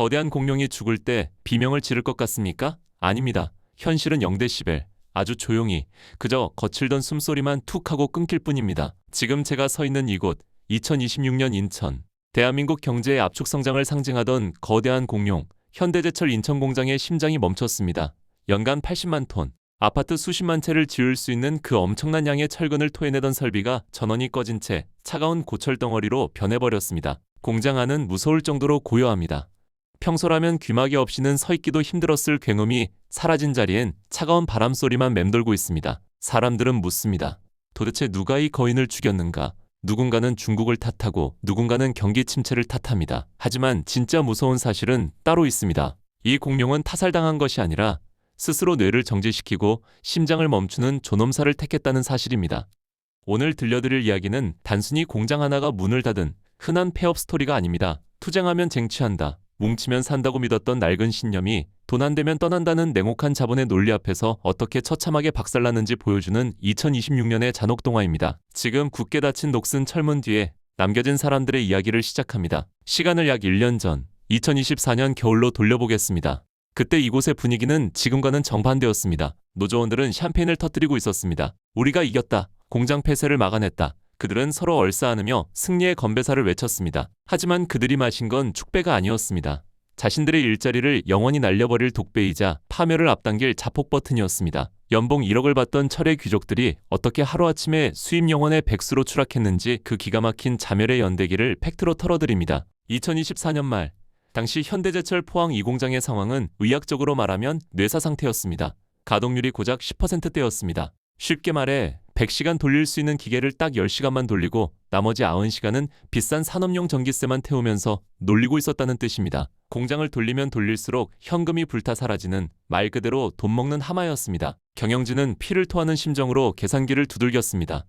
거대한 공룡이 죽을 때 비명을 지를 것 같습니까? 아닙니다. 현실은 0데시벨. 아주 조용히 그저 거칠던 숨소리만 툭 하고 끊길 뿐입니다. 지금 제가 서 있는 이곳 2026년 인천 대한민국 경제의 압축 성장을 상징하던 거대한 공룡 현대제철 인천공장의 심장이 멈췄습니다. 연간 80만 톤 아파트 수십만 채를 지을 수 있는 그 엄청난 양의 철근을 토해내던 설비가 전원이 꺼진 채 차가운 고철 덩어리로 변해버렸습니다. 공장 안은 무서울 정도로 고요합니다. 평소라면 귀마개 없이는 서 있기도 힘들었을 굉음이 사라진 자리엔 차가운 바람 소리만 맴돌고 있습니다. 사람들은 묻습니다. 도대체 누가 이 거인을 죽였는가? 누군가는 중국을 탓하고 누군가는 경기 침체를 탓합니다. 하지만 진짜 무서운 사실은 따로 있습니다. 이 공룡은 타살당한 것이 아니라 스스로 뇌를 정지시키고 심장을 멈추는 존엄사를 택했다는 사실입니다. 오늘 들려드릴 이야기는 단순히 공장 하나가 문을 닫은 흔한 폐업 스토리가 아닙니다. 투쟁하면 쟁취한다. 뭉치면 산다고 믿었던 낡은 신념이 돈 안 되면 떠난다는 냉혹한 자본의 논리 앞에서 어떻게 처참하게 박살났는지 보여주는 2026년의 잔혹동화입니다. 지금 굳게 닫힌 녹슨 철문 뒤에 남겨진 사람들의 이야기를 시작합니다. 시간을 약 1년 전 2024년 겨울로 돌려보겠습니다. 그때 이곳의 분위기는 지금과는 정반대였습니다. 노조원들은 샴페인을 터뜨리고 있었습니다. 우리가 이겼다. 공장 폐쇄를 막아냈다. 그들은 서로 얼싸안으며 승리의 건배사를 외쳤습니다. 하지만 그들이 마신 건 축배가 아니었습니다. 자신들의 일자리를 영원히 날려버릴 독배이자 파멸을 앞당길 자폭 버튼이었습니다. 연봉 1억을 받던 철의 귀족들이 어떻게 하루아침에 수입 영원의 백수로 추락했는지 그 기가 막힌 자멸의 연대기를 팩트로 털어드립니다. 2024년 말 당시 현대제철 포항 이 공장의 상황은 의학적으로 말하면 뇌사 상태였습니다. 가동률이 고작 10%대였습니다. 쉽게 말해 100시간 돌릴 수 있는 기계를 딱 10시간만 돌리고 나머지 90시간은 비싼 산업용 전기세만 태우면서 놀리고 있었다는 뜻입니다. 공장을 돌리면 돌릴수록 현금이 불타 사라지는 말 그대로 돈 먹는 하마였습니다. 경영진은 피를 토하는 심정으로 계산기를 두들겼습니다.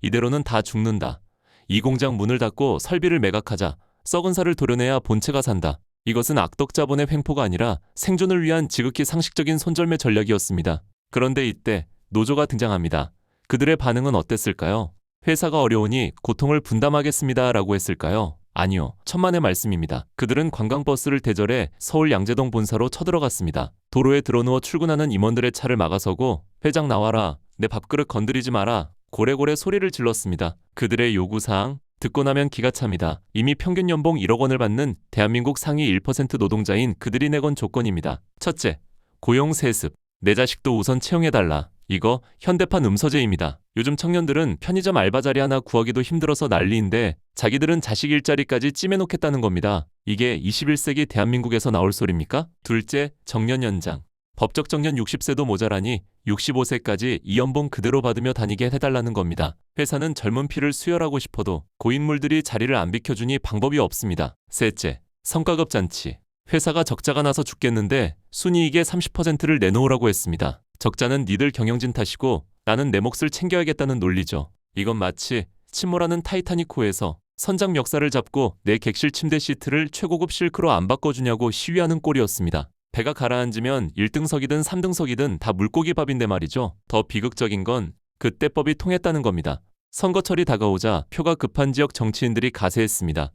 이대로는 다 죽는다. 이 공장 문을 닫고 설비를 매각하자 썩은 살을 도려내야 본체가 산다. 이것은 악덕 자본의 횡포가 아니라 생존을 위한 지극히 상식적인 손절매 전략이었습니다. 그런데 이때 노조가 등장합니다. 그들의 반응은 어땠을까요? 회사가 어려우니 고통을 분담하겠습니다. 라고 했을까요? 아니요. 천만의 말씀입니다. 그들은 관광버스를 대절해 서울 양재동 본사로 쳐들어갔습니다. 도로에 드러누워 출근하는 임원들의 차를 막아서고 회장 나와라. 내 밥그릇 건드리지 마라. 고래고래 소리를 질렀습니다. 그들의 요구사항 듣고 나면 기가 찹니다. 이미 평균 연봉 1억 원을 받는 대한민국 상위 1% 노동자인 그들이 내건 조건입니다. 첫째, 고용 세습. 내 자식도 우선 채용해달라. 이거 현대판 음서제입니다. 요즘 청년들은 편의점 알바 자리 하나 구하기도 힘들어서 난리인데 자기들은 자식 일자리까지 찜해놓겠다는 겁니다. 이게 21세기 대한민국에서 나올 소리입니까? 둘째, 정년 연장. 법적 정년 60세도 모자라니 65세까지 이 연봉 그대로 받으며 다니게 해달라는 겁니다. 회사는 젊은 피를 수혈하고 싶어도 고인물들이 자리를 안 비켜주니 방법이 없습니다. 셋째, 성과급 잔치. 회사가 적자가 나서 죽겠는데 순이익의 30%를 내놓으라고 했습니다. 적자는 니들 경영진 탓이고 나는 내 몫을 챙겨야겠다는 논리죠. 이건 마치 침몰하는 타이타닉호에서 선장 멱살을 잡고 내 객실 침대 시트를 최고급 실크로 안 바꿔주냐고 시위하는 꼴이었습니다. 배가 가라앉으면 1등석이든 3등석이든 다 물고기 밥인데 말이죠. 더 비극적인 건 그때 법이 통했다는 겁니다. 선거철이 다가오자 표가 급한 지역 정치인들이 가세했습니다.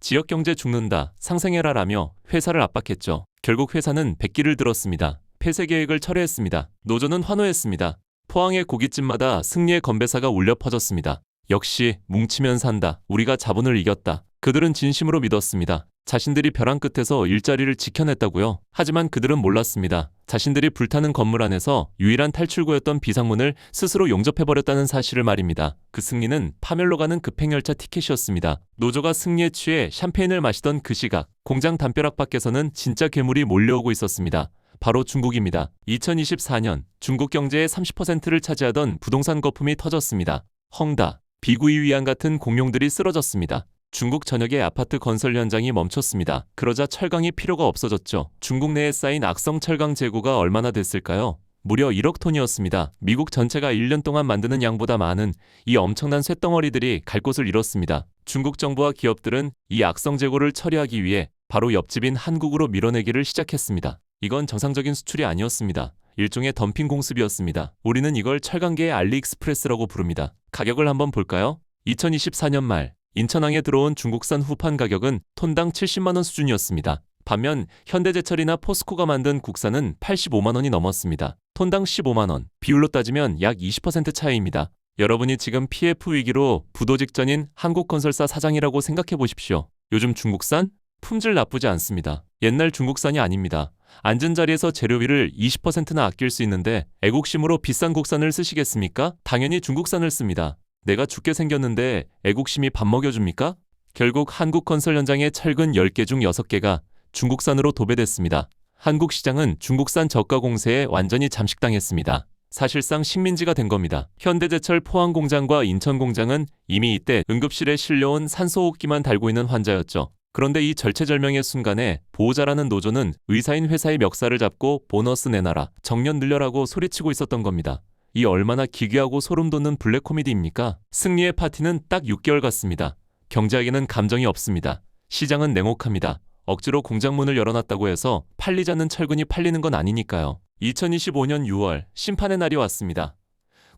지역 경제 죽는다, 상생해라라며 회사를 압박했죠. 결국 회사는 백기를 들었습니다. 폐쇄 계획을 철회했습니다. 노조는 환호했습니다. 포항의 고깃집마다 승리의 건배사가 울려 퍼졌습니다. 역시 뭉치면 산다. 우리가 자본을 이겼다. 그들은 진심으로 믿었습니다. 자신들이 벼랑 끝에서 일자리를 지켜냈다고요. 하지만 그들은 몰랐습니다. 자신들이 불타는 건물 안에서 유일한 탈출구였던 비상문을 스스로 용접해버렸다는 사실을 말입니다. 그 승리는 파멸로 가는 급행열차 티켓이었습니다. 노조가 승리에 취해 샴페인을 마시던 그 시각, 공장 담벼락 밖에서는 진짜 괴물이 몰려오고 있었습니다. 바로 중국입니다. 2024년 중국 경제의 30%를 차지하던 부동산 거품이 터졌습니다. 헝다, 비구이 위안 같은 공룡들이 쓰러졌습니다. 중국 전역의 아파트 건설 현장이 멈췄습니다. 그러자 철강이 필요가 없어졌죠. 중국 내에 쌓인 악성 철강 재고가 얼마나 됐을까요? 무려 1억 톤이었습니다. 미국 전체가 1년 동안 만드는 양보다 많은 이 엄청난 쇳덩어리들이 갈 곳을 잃었습니다. 중국 정부와 기업들은 이 악성 재고를 처리하기 위해 바로 옆집인 한국으로 밀어내기를 시작했습니다. 이건 정상적인 수출이 아니었습니다. 일종의 덤핑 공습이었습니다. 우리는 이걸 철강계의 알리익스프레스라고 부릅니다. 가격을 한번 볼까요? 2024년 말 인천항에 들어온 중국산 후판 가격은 톤당 70만 원 수준이었습니다. 반면 현대제철이나 포스코가 만든 국산은 85만 원이 넘었습니다. 톤당 15만 원. 비율로 따지면 약 20% 차이입니다. 여러분이 지금 PF 위기로 부도 직전인 한국건설사 사장이라고 생각해 보십시오. 요즘 중국산? 품질 나쁘지 않습니다. 옛날 중국산이 아닙니다. 앉은 자리에서 재료비를 20%나 아낄 수 있는데 애국심으로 비싼 국산을 쓰시겠습니까? 당연히 중국산을 씁니다. 내가 죽게 생겼는데 애국심이 밥 먹여줍니까? 결국 한국 건설 현장의 철근 10개 중 6개가 중국산으로 도배됐습니다. 한국 시장은 중국산 저가 공세에 완전히 잠식당했습니다. 사실상 식민지가 된 겁니다. 현대제철 포항 공장과 인천 공장은 이미 이때 응급실에 실려온 산소호흡기만 달고 있는 환자였죠. 그런데 이 절체절명의 순간에 보호자라는 노조는 의사인 회사의 멱살을 잡고 보너스 내놔라, 정년 늘려라고 소리치고 있었던 겁니다. 이 얼마나 기괴하고 소름 돋는 블랙 코미디입니까? 승리의 파티는 딱 6개월 같습니다. 경제학에는 감정이 없습니다. 시장은 냉혹합니다. 억지로 공장문을 열어놨다고 해서 팔리지 않는 철근이 팔리는 건 아니니까요. 2025년 6월 심판의 날이 왔습니다.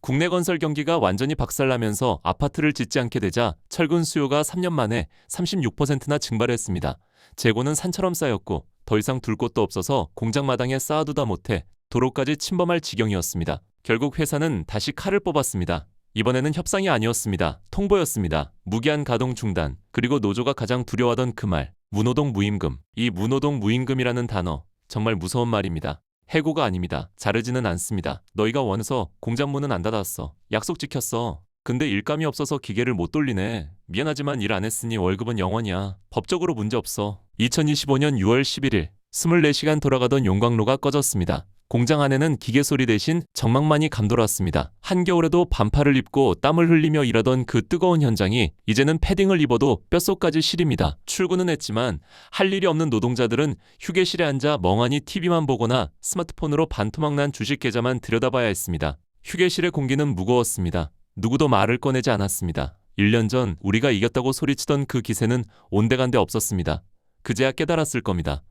국내 건설 경기가 완전히 박살나면서 아파트를 짓지 않게 되자 철근 수요가 3년 만에 36%나 증발했습니다. 재고는 산처럼 쌓였고 더 이상 둘 곳도 없어서 공장 마당에 쌓아두다 못해 도로까지 침범할 지경이었습니다. 결국 회사는 다시 칼을 뽑았습니다. 이번에는 협상이 아니었습니다. 통보였습니다. 무기한 가동 중단, 그리고 노조가 가장 두려워하던 그 말, 무노동 무임금. 이 무노동 무임금이라는 단어, 정말 무서운 말입니다. 해고가 아닙니다. 자르지는 않습니다. 너희가 원해서 공장 문은 안 닫았어. 약속 지켰어. 근데 일감이 없어서 기계를 못 돌리네. 미안하지만 일 안 했으니 월급은 영원이야. 법적으로 문제 없어. 2025년 6월 11일 24시간 돌아가던 용광로가 꺼졌습니다. 공장 안에는 기계 소리 대신 정막만이 감돌았습니다. 한겨울에도 반팔을 입고 땀을 흘리며 일하던 그 뜨거운 현장이 이제는 패딩을 입어도 뼛속까지 시립니다. 출근은 했지만 할 일이 없는 노동자들은 휴게실에 앉아 멍하니 TV만 보거나 스마트폰으로 반토막 난 주식 계좌만 들여다봐야 했습니다. 휴게실의 공기는 무거웠습니다. 누구도 말을 꺼내지 않았습니다. 1년 전 우리가 이겼다고 소리치던 그 기세는 온데간데 없었습니다. 그제야 깨달았을 겁니다.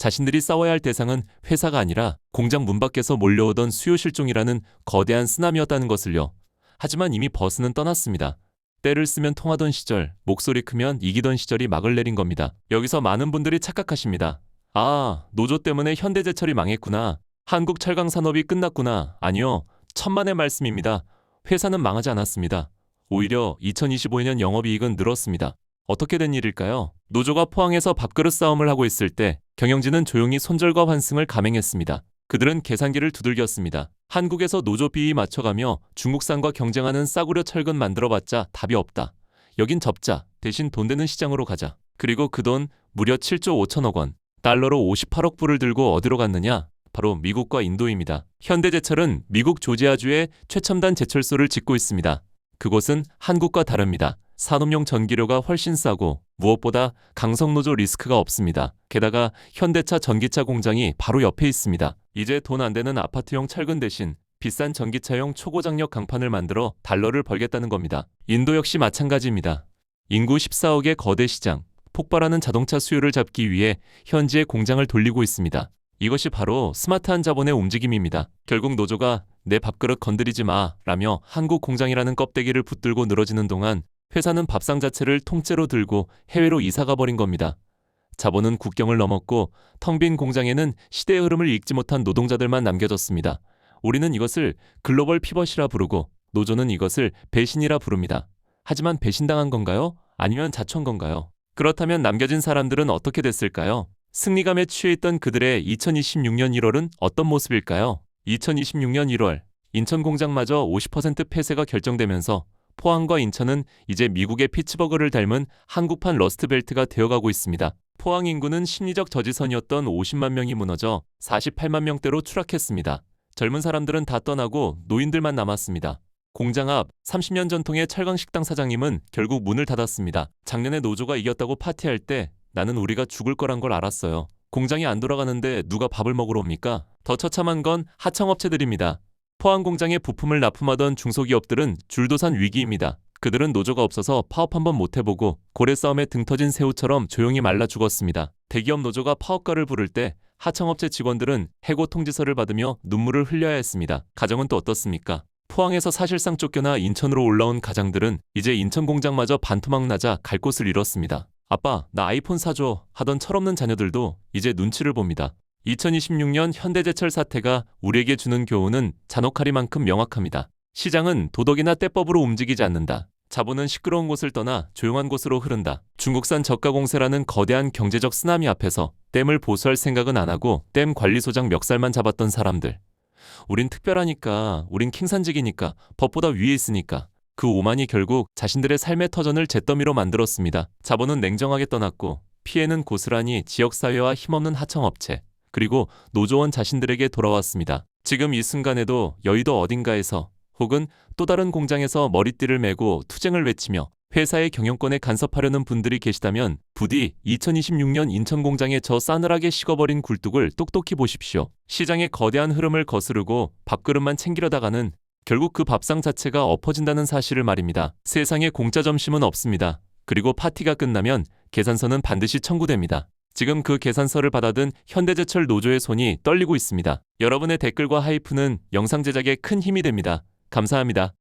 자신들이 싸워야 할 대상은 회사가 아니라 공장 문 밖에서 몰려오던 수요 실종이라는 거대한 쓰나미였다는 것을요. 하지만 이미 버스는 떠났습니다. 때를 쓰면 통하던 시절, 목소리 크면 이기던 시절이 막을 내린 겁니다. 여기서 많은 분들이 착각하십니다. 아, 노조 때문에 현대제철이 망했구나. 한국 철강 산업이 끝났구나. 아니요. 천만의 말씀입니다. 회사는 망하지 않았습니다. 오히려 2025년 영업이익은 늘었습니다. 어떻게 된 일일까요? 노조가 포항에서 밥그릇 싸움을 하고 있을 때 경영진은 조용히 손절과 환승을 감행했습니다. 그들은 계산기를 두들겼습니다. 한국에서 노조 비위 맞춰가며 중국산과 경쟁하는 싸구려 철근 만들어봤자 답이 없다. 여긴 접자. 대신 돈 되는 시장으로 가자. 그리고 그 돈 무려 7조 5천억 원. 달러로 58억 불을 들고 어디로 갔느냐? 바로 미국과 인도입니다. 현대제철은 미국 조지아주에 최첨단 제철소를 짓고 있습니다. 그곳은 한국과 다릅니다. 산업용 전기료가 훨씬 싸고 무엇보다 강성노조 리스크가 없습니다. 게다가 현대차 전기차 공장이 바로 옆에 있습니다. 이제 돈 안 되는 아파트용 철근 대신 비싼 전기차용 초고장력 강판을 만들어 달러를 벌겠다는 겁니다. 인도 역시 마찬가지입니다. 인구 14억의 거대 시장, 폭발하는 자동차 수요를 잡기 위해 현지에 공장을 돌리고 있습니다. 이것이 바로 스마트한 자본의 움직임입니다. 결국 노조가 내 밥그릇 건드리지 마 라며 한국 공장이라는 껍데기를 붙들고 늘어지는 동안 회사는 밥상 자체를 통째로 들고 해외로 이사가 버린 겁니다. 자본은 국경을 넘었고 텅 빈 공장에는 시대의 흐름을 읽지 못한 노동자들만 남겨졌습니다. 우리는 이것을 글로벌 피벗이라 부르고 노조는 이것을 배신이라 부릅니다. 하지만 배신당한 건가요? 아니면 자초한 건가요? 그렇다면 남겨진 사람들은 어떻게 됐을까요? 승리감에 취해 있던 그들의 2026년 1월은 어떤 모습일까요? 2026년 1월 인천 공장마저 50% 폐쇄가 결정되면서 포항과 인천은 이제 미국의 피츠버그를 닮은 한국판 러스트벨트가 되어가고 있습니다. 포항 인구는 심리적 저지선이었던 50만 명이 무너져 48만 명대로 추락했습니다. 젊은 사람들은 다 떠나고 노인들만 남았습니다. 공장 앞 30년 전통의 철강식당 사장님은 결국 문을 닫았습니다. 작년에 노조가 이겼다고 파티할 때 나는 우리가 죽을 거란 걸 알았어요. 공장이 안 돌아가는데 누가 밥을 먹으러 옵니까? 더 처참한 건 하청업체들입니다. 포항 공장에 부품을 납품하던 중소기업들은 줄도산 위기입니다. 그들은 노조가 없어서 파업 한번 못 해보고 고래 싸움에 등 터진 새우처럼 조용히 말라 죽었습니다. 대기업 노조가 파업가를 부를 때 하청업체 직원들은 해고 통지서를 받으며 눈물을 흘려야 했습니다. 가정은 또 어떻습니까? 포항에서 사실상 쫓겨나 인천으로 올라온 가장들은 이제 인천 공장마저 반토막 나자 갈 곳을 잃었습니다. 아빠, 나 아이폰 사줘 하던 철없는 자녀들도 이제 눈치를 봅니다. 2026년 현대제철 사태가 우리에게 주는 교훈은 잔혹하리만큼 명확합니다. 시장은 도덕이나 때법으로 움직이지 않는다. 자본은 시끄러운 곳을 떠나 조용한 곳으로 흐른다. 중국산 저가 공세라는 거대한 경제적 쓰나미 앞에서 댐을 보수할 생각은 안 하고 댐 관리소장 멱살만 잡았던 사람들. 우린 특별하니까, 우린 킹산직이니까, 법보다 위에 있으니까. 그 오만이 결국 자신들의 삶의 터전을 잿더미로 만들었습니다. 자본은 냉정하게 떠났고 피해는 고스란히 지역사회와 힘없는 하청업체 그리고 노조원 자신들에게 돌아왔습니다. 지금 이 순간에도 여의도 어딘가에서 혹은 또 다른 공장에서 머리띠를 메고 투쟁을 외치며 회사의 경영권에 간섭하려는 분들이 계시다면 부디 2026년 인천공장에 저 싸늘하게 식어버린 굴뚝을 똑똑히 보십시오. 시장의 거대한 흐름을 거스르고 밥그릇만 챙기려다가는 결국 그 밥상 자체가 엎어진다는 사실을 말입니다. 세상에 공짜 점심은 없습니다. 그리고 파티가 끝나면 계산서는 반드시 청구됩니다. 지금 그 계산서를 받아든 현대제철 노조의 손이 떨리고 있습니다. 여러분의 댓글과 하이프는 영상 제작에 큰 힘이 됩니다. 감사합니다.